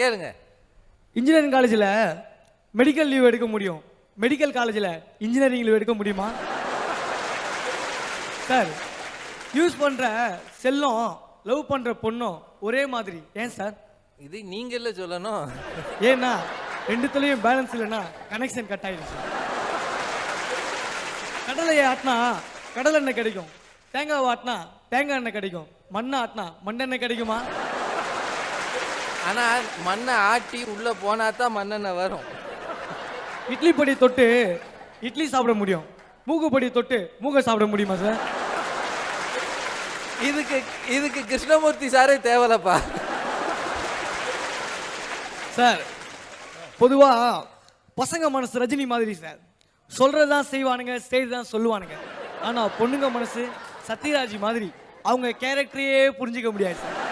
கேளுங்க. இன்ஜினியரிங் காலேஜில் medical leave எடுக்க முடியும். மெடிக்கல் காலேஜில் இன்ஜினியரிங் லீவ் எடுக்க முடியுமா? சார் யூஸ் பண்ணுற செல்லும் லவ் பண்ணுற பொண்ணும் ஒரே மாதிரி. ஏன் சார் இது நீங்கள்ல சொல்லணும். ஏன்னா ரெண்டுத்துலேயும் பேலன்ஸ் இல்லைன்னா கனெக்ஷன் கட் ஆயிடும் சார் கடலையை ஆட்டினா கடல் எண்ணெய் கிடைக்கும். தேங்காய் ஆட்டினா தேங்காய் எண்ணெய் கிடைக்கும். மண்ணை ஆட்டினா மண்ணெண்ணெய் கிடைக்குமா? ஆனா மண்ணை ஆட்டி உள்ள போனா தான் மண்ணெண்ணெய் வரும். இட்லி பொடி தொட்டு இட்லி சாப்பிட முடியும். மூக்கு பொடி தொட்டு மூக்கை சாப்பிட முடியுமா சார்? இதுக்கு இதுக்கு கிருஷ்ணமூர்த்தி சாரே தேவலப்பா. சார் பொதுவா பசங்க மனசு ரஜினி மாதிரி சார். சொல்றதுதான் செய்வானுங்க செய்யறதுதான் சொல்லுவானுங்க. ஆனா பொண்ணுங்க மனசு சத்யராஜ் மாதிரி. அவங்க கேரக்டரையே புரிஞ்சிக்க முடியாது சார்.